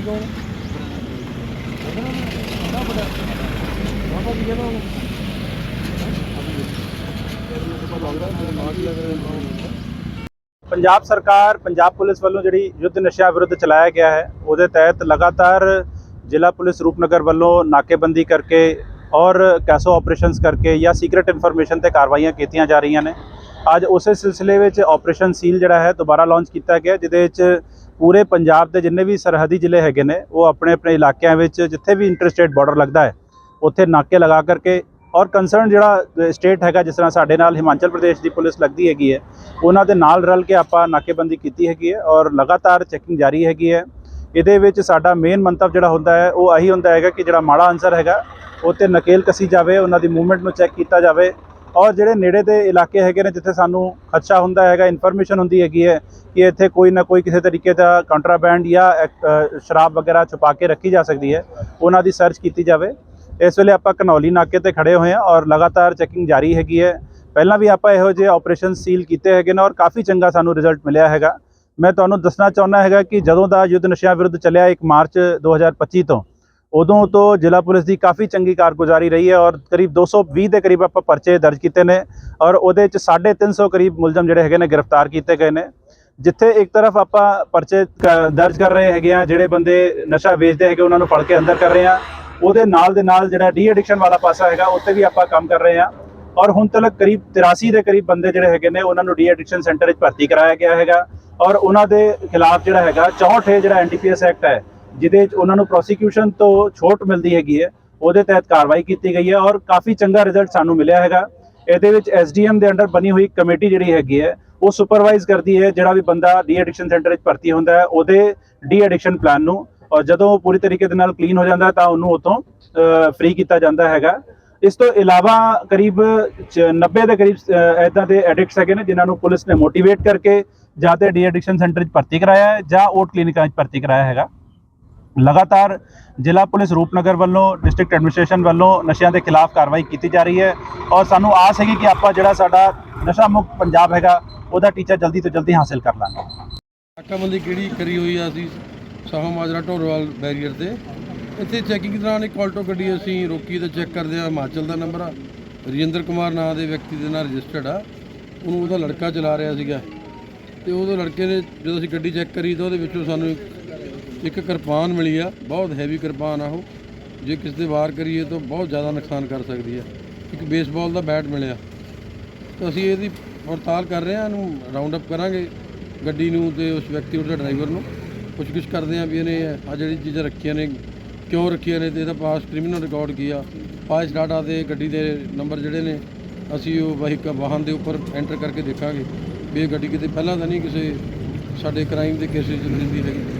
ਜੀ ਕੌਣ ਨਾ ਬੜਾ ਬਾਬਾ ਜੀ ਕਹਿੰਦਾ ਉਹਨੂੰ ਪੰਜਾਬ ਸਰਕਾਰ, ਪੰਜਾਬ ਪੁਲਿਸ ਵੱਲੋਂ ਜਿਹੜੀ ਯੁੱਧ ਨਸ਼ਿਆਂ ਵਿਰੁੱਧ ਚਲਾਇਆ ਗਿਆ ਹੈ, ਉਹਦੇ ਤਹਿਤ ਲਗਾਤਾਰ ਜ਼ਿਲ੍ਹਾ ਪੁਲਿਸ ਰੂਪਨਗਰ ਵੱਲੋਂ ਨਾਕੇਬੰਦੀ ਕਰਕੇ ਔਰ ਕੈਸੋ ਆਪਰੇਸ਼ਨਸ ਕਰਕੇ ਜਾਂ ਸੀਕ੍ਰੀਟ ਇਨਫੋਰਮੇਸ਼ਨ ਤੇ ਕਾਰਵਾਈਆਂ ਕੀਤੀਆਂ ਜਾ ਰਹੀਆਂ ਨੇ। ਅੱਜ ਉਸੇ ਸਿਲਸਿਲੇ ਵਿੱਚ ਆਪਰੇਸ਼ਨ ਸੀਲ ਜਿਹੜਾ ਹੈ ਦੁਬਾਰਾ ਲਾਂਚ ਕੀਤਾ ਗਿਆ, ਜਿਹਦੇ ਵਿੱਚ ਪੂਰੇ ਪੰਜਾਬ ਦੇ ਜਿੰਨੇ ਵੀ ਸਰਹੱਦੀ ਜ਼ਿਲ੍ਹੇ ਹੈਗੇ ਨੇ, ਉਹ ਆਪਣੇ ਆਪਣੇ ਇਲਾਕਿਆਂ ਵਿੱਚ ਜਿੱਥੇ ਵੀ ਇੰਟਰਸਟੇਟ ਬਾਰਡਰ ਲੱਗਦਾ ਹੈ, ਉੱਥੇ ਨਾਕੇ ਲਗਾ ਕਰਕੇ ਔਰ ਕੰਸਰਨ ਜਿਹੜਾ ਸਟੇਟ ਹੈਗਾ, ਜਿਸ ਤਰ੍ਹਾਂ ਸਾਡੇ ਨਾਲ ਹਿਮਾਚਲ ਪ੍ਰਦੇਸ਼ ਦੀ ਪੁਲਿਸ ਲੱਗਦੀ ਹੈਗੀ ਹੈ, ਉਹਨਾਂ ਦੇ ਨਾਲ ਰਲ ਕੇ ਆਪਾਂ ਨਾਕੇਬੰਦੀ ਕੀਤੀ ਹੈਗੀ ਹੈ ਔਰ ਲਗਾਤਾਰ ਚੈਕਿੰਗ ਜਾਰੀ ਹੈਗੀ ਹੈ। ਇਹਦੇ ਵਿੱਚ ਸਾਡਾ ਮੇਨ ਮੰਤਵ ਜਿਹੜਾ ਹੁੰਦਾ ਹੈ, ਉਹ ਆਹੀ ਹੁੰਦਾ ਹੈਗਾ ਕਿ ਜਿਹੜਾ ਮਾੜਾ ਅਨਸਰ ਹੈਗਾ, ਉਹ 'ਤੇ ਨਕੇਲ ਕਸੀ ਜਾਵੇ, ਉਹਨਾਂ ਦੀ ਮੂਵਮੈਂਟ ਨੂੰ ਚੈੱਕ ਕੀਤਾ ਜਾਵੇ ਔਰ ਜਿਹੜੇ ਨੇੜੇ ਦੇ ਇਲਾਕੇ ਹੈਗੇ ਨੇ, ਜਿੱਥੇ ਸਾਨੂੰ ਖਦਸ਼ਾ ਹੁੰਦਾ ਹੈਗਾ ਇਨਫੋਰਮੇਸ਼ਨ ਹੁੰਦੀ ਹੈਗੀ ਹੈ ਕਿ ਇੱਥੇ ਕੋਈ ਨਾ ਕੋਈ ਕਿਸੇ ਤਰੀਕੇ ਦਾ ਕੰਟਰਾਬੈਂਡ ਜਾਂ ਸ਼ਰਾਬ ਵਗੈਰਾ ਛੁਪਾ ਕੇ ਰੱਖੀ ਜਾ ਸਕਦੀ ਹੈ। ਉਹਨਾਂ ਦੀ ਸਰਚ ਕੀਤੀ ਜਾਵੇ। ਇਸ ਵੇਲੇ ਆਪਾਂ ਕਨੌਲੀ ਨਾਕੇ ਤੇ ਖੜੇ ਹੋਏ ਹਾਂ ਔਰ ਲਗਾਤਾਰ ਚੈਕਿੰਗ ਜਾਰੀ ਹੈਗੀ ਹੈ। ਪਹਿਲਾਂ ਵੀ ਆਪਾਂ ਇਹੋ ਜਿਹੇ ਆਪਰੇਸ਼ਨ ਸੀਲ ਕੀਤੇ ਹੈਗੇ ਨੇ ਔਰ ਕਾਫੀ ਚੰਗਾ ਸਾਨੂੰ ਰਿਜ਼ਲਟ ਮਿਲਿਆ ਹੈਗਾ। ਮੈਂ ਤੁਹਾਨੂੰ ਦੱਸਣਾ ਚਾਹੁੰਦਾ ਹੈਗਾ ਕਿ ਜਦੋਂ ਦਾ ਯੁੱਧ ਨਸ਼ਿਆਂ ਵਿਰੁੱਧ ਚੱਲਿਆ 1 ਮਾਰਚ 2025 ਤੋਂ ਉਦੋਂ ਤੋਂ ਜ਼ਿਲ੍ਹਾ ਪੁਲਿਸ ਦੀ ਕਾਫੀ ਚੰਗੀ ਕਾਰਗੁਜ਼ਾਰੀ ਰਹੀ ਹੈ ਔਰ ਕਰੀਬ 220 ਦੇ ਕਰੀਬ ਆਪਾਂ ਪਰਚੇ ਦਰਜ ਕੀਤੇ ਨੇ ਔਰ ਉਹਦੇ ਵਿੱਚ 350 ਕਰੀਬ ਮੁਲਜ਼ਮ ਜਿਹੜੇ ਹੈਗੇ ਨੇ ਗ੍ਰਿਫਤਾਰ ਕੀਤੇ ਗਏ ਨੇ। ਜਿੱਥੇ ਇੱਕ ਤਰਫ ਆਪਾਂ ਪਰਚੇ ਦਰਜ ਕਰ ਰਹੇ ਹੈਗੇ ਆ ਜਿਹੜੇ ਬੰਦੇ ਨਸ਼ਾ ਵੇਚਦੇ ਹੈਗੇ ਉਹਨਾਂ ਨੂੰ ਫੜ ਕੇ ਅੰਦਰ ਕਰ ਰਹੇ ਆ ਉਹਦੇ ਨਾਲ ਦੇ ਨਾਲ ਜਿਹੜਾ ਡੀ ਐਡਿਕਸ਼ਨ ਵਾਲਾ ਪਾਸਾ ਹੈਗਾ ਉੱਤੇ ਵੀ ਆਪਾਂ ਕੰਮ ਕਰ ਰਹੇ ਆ ਔਰ ਹੁਣ ਤੱਕ ਕਰੀਬ 83 ਦੇ ਕਰੀਬ ਬੰਦੇ ਜਿਹੜੇ ਹੈਗੇ ਨੇ, ਉਹਨਾਂ ਨੂੰ ਡੀ ਐਡਿਕਸ਼ਨ ਸੈਂਟਰ ਵਿੱਚ ਭਰਤੀ ਕਰਾਇਆ ਗਿਆ ਹੈਗਾ। ਔਰ ਉਹਨਾਂ ਦੇ ਖਿਲਾਫ ਜਿਹੜਾ ਹੈਗਾ 64 ਹੈ ਜਿਹੜਾ ਐਨਡੀਪੀਐਸ ਐਕਟ ਹੈ ਜਿਹਦੇ ਵਿੱਚ ਉਹਨਾਂ ਨੂੰ ਪ੍ਰੋਸੀਕਿਊਸ਼ਨ ਤੋਂ ਛੋਟ ਮਿਲਦੀ ਹੈਗੀ ਹੈ, ਉਹਦੇ ਤਹਿਤ ਕਾਰਵਾਈ ਕੀਤੀ ਗਈ ਹੈ ਔਰ ਕਾਫੀ ਚੰਗਾ ਰਿਜ਼ਲਟ ਸਾਨੂੰ ਮਿਲਿਆ ਹੈਗਾ। ਇਹਦੇ ਵਿੱਚ ਐਸਡੀਐਮ ਦੇ ਅੰਡਰ ਬਣੀ ਹੋਈ ਕਮੇਟੀ ਜਿਹੜੀ ਹੈਗੀ ਹੈ, ਉਹ ਸੁਪਰਵਾਈਜ਼ ਕਰਦੀ ਹੈ ਜਿਹੜਾ ਵੀ ਬੰਦਾ ਡੀ ਐਡਿਕਸ਼ਨ ਸੈਂਟਰ ਵਿੱਚ ਭਰਤੀ ਹੁੰਦਾ ਹੈ, ਉਹਦੇ ਡੀ ਐਡਿਕਸ਼ਨ ਪਲਾਨ ਨੂੰ ਔਰ ਜਦੋਂ ਉਹ ਪੂਰੀ ਤਰੀਕੇ ਦੇ ਨਾਲ ਕਲੀਨ ਹੋ ਜਾਂਦਾ ਤਾਂ ਉਹਨੂੰ ਉਤੋਂ ਫ੍ਰੀ ਕੀਤਾ ਜਾਂਦਾ ਹੈਗਾ। ਇਸ ਤੋਂ ਇਲਾਵਾ ਕਰੀਬ ਚ- 90 ਦੇ ਕਰੀਬ ਐਦਾਂ ਦੇ ਐਡਿਕਟਸ ਹੈਗੇ ਨੇ ਜਿਨ੍ਹਾਂ ਨੂੰ ਪੁਲਿਸ ਨੇ ਮੋਟੀਵੇਟ ਕਰਕੇ ਜਾਂ ਤੇ ਡੀ ਐਡਿਕਸ਼ਨ ਸੈਂਟਰ 'ਚ ਭਰਤੀ ਕਰਾਇਆ ਹੈ ਜਾਂ ਉਹ ਕਲੀਨਿਕਾਂ ਵਿੱਚ ਭਰਤੀ ਕਰਾਇਆ ਹੈਗਾ। ਲਗਾਤਾਰ ਜ਼ਿਲ੍ਹਾ ਪੁਲਿਸ ਰੂਪਨਗਰ ਵੱਲੋਂ ਡਿਸਟ੍ਰਿਕਟ ਐਡਮਿਨਿਸਟ੍ਰੇਸ਼ਨ ਵੱਲੋਂ ਨਸ਼ਿਆਂ ਦੇ ਖਿਲਾਫ ਕਾਰਵਾਈ ਕੀਤੀ ਜਾ ਰਹੀ ਹੈ ਔਰ ਸਾਨੂੰ ਆਸ ਹੈਗੀ ਕਿ ਆਪਾਂ ਜਿਹੜਾ ਸਾਡਾ ਨਸ਼ਾ ਮੁਕਤ ਪੰਜਾਬ ਹੈਗਾ, ਉਹਦਾ ਟੀਚਾ ਜਲਦੀ ਤੋਂ ਜਲਦੀ ਹਾਸਿਲ ਕਰ ਲਾਂਗੇ। ਨਾਕਾਬੰਦੀ ਕਿਹੜੀ ਕਰੀ ਹੋਈ ਆ ਅਸੀਂ ਸਾਹਾ ਮਾਜਰਾ ਢੋਰਵਾਲ ਬੈਰੀਅਰ ਤੇ। ਇੱਥੇ ਚੈਕਿੰਗ ਦੌਰਾਨ ਇੱਕ ਆਲਟੋ ਗੱਡੀ ਅਸੀਂ ਰੋਕੀ ਤੇ ਚੈੱਕ ਕਰਦੇ ਆ ਹਿਮਾਚਲ ਦਾ ਨੰਬਰ ਆ। ਰਜਿੰਦਰ ਕੁਮਾਰ ਨਾਂ ਦੇ ਵਿਅਕਤੀ ਦੇ ਨਾਲ ਰਜਿਸਟਰਡ ਆ। ਉਹਨੂੰ ਉਹਦਾ ਲੜਕਾ ਚਲਾ ਰਿਹਾ ਸੀਗਾ। ਤੇ ਉਹਦੇ ਲੜਕੇ ਨੇ ਜਦੋਂ ਅਸੀਂ ਗੱਡੀ ਚੈੱਕ ਕਰੀ ਤਾਂ ਉਹਦੇ ਵਿੱਚੋਂ ਸਾਨੂੰ ਇੱਕ- ਕਿਰਪਾਨ ਮਿਲੀ ਆ, ਬਹੁਤ ਹੈਵੀ ਕਿਰਪਾਨ ਆ ਉਹ। ਜੇ ਕਿਸੇ ਦੇ ਵਾਰ ਕਰੀਏ ਤਾਂ ਬਹੁਤ ਜ਼ਿਆਦਾ ਨੁਕਸਾਨ ਕਰ ਸਕਦੀ ਆ। ਇੱਕ ਬੇਸਬਾਲ ਦਾ ਬੈਟ ਮਿਲਿਆ। ਤਾਂ ਅਸੀਂ ਇਹਦੀ ਪੜਤਾਲ ਕਰ ਰਹੇ ਹਾਂ ਇਹਨੂੰ ਰਾਉਂਡ ਅਪ ਕਰਾਂਗੇ ਗੱਡੀ ਨੂੰ ਤੇ ਉਸ ਵਿਅਕਤੀ ਉਹਦੇ ਡਰਾਈਵਰ ਨੂੰ। ਪੁੱਛ ਗਿੱਛ ਕਰਦੇ ਹਾਂ ਵੀ ਇਹਨੇ ਆ ਜਿਹੜੀ ਚੀਜ਼ਾਂ ਰੱਖੀਆਂ ਨੇ, ਕਿਉਂ ਰੱਖੀਆਂ ਨੇ ਤੇ ਇਹਦਾ ਪਾਸ ਕ੍ਰਿਮੀਨਲ ਰਿਕਾਰਡ ਕੀ ਆ। ਪਾਸ ਡਾਟਾ ਦੇ ਗੱਡੀ ਦੇ ਨੰਬਰ ਜਿਹੜੇ ਨੇ, ਅਸੀਂ ਉਹ ਵਹੀਕਲ ਵਾਹਨ ਦੇ ਉੱਪਰ ਐਂਟਰ ਕਰਕੇ ਦੇਖਾਂਗੇ। ਵੀ ਇਹ ਗੱਡੀ ਕਿਤੇ ਪਹਿਲਾਂ ਤਾਂ ਨਹੀਂ ਕਿਸੇ ਸਾਡੇ ਕ੍ਰਾਈਮ ਦੇ ਕੇਸਿਸ ਚ ਰਹਿੰਦੀ ਹੈਗੀ।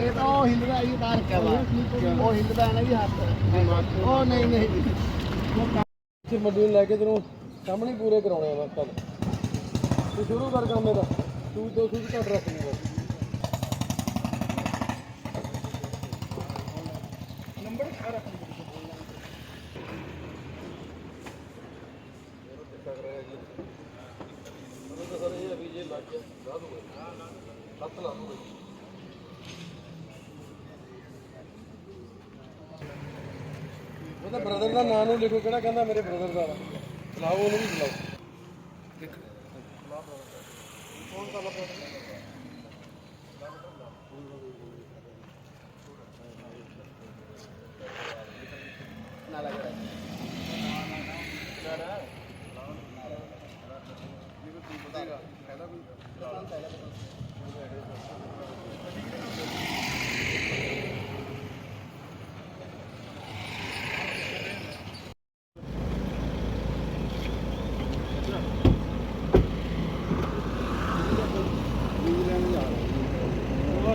ਇਹ ਤਾਂ ਉਹ ਹਿੱਲਦਾ ਇਹ ਤਾਂ ਰੱਖਿਆ ਵਾ। ਉਹ ਹਿੱਲਦਾ ਨਾ ਜੀ ਹੱਥ। ਉਹ ਨਹੀਂ ਨਹੀਂ। ਇੱਥੇ ਮੱਡੀ ਨੂੰ ਲੈ ਕੇ ਤੈਨੂੰ ਨਹੀਂ ਪੂਰੇ ਕਰਾਉਣੇ ਆ ਬਸ ਕੱਲ ਤੂੰ ਸ਼ੁਰੂ ਕਰ ਕੰਮ ਇਹਦਾ। ਤੂੰ ਦੋ ਸੂਝ ਘੱਟ ਰੱਖ ਲਈ ਬਸ। ਉਹਦਾ ਬ੍ਰਦਰ ਦਾ ਨਾਮ ਨੂੰ ਲਿਖੋ, ਕਿਹੜਾ ਕਹਿੰਦਾ ਮੇਰੇ ਬ੍ਰਦਰ ਦਾ? ਚਲਾਓ ਉਹਨੂੰ ਵੀ ਚਲਾਓ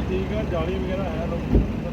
ਠੀਕ ਆ ਜਾਲੀ ਵਗੈਰਾ ਹੈ ਲੋਕ।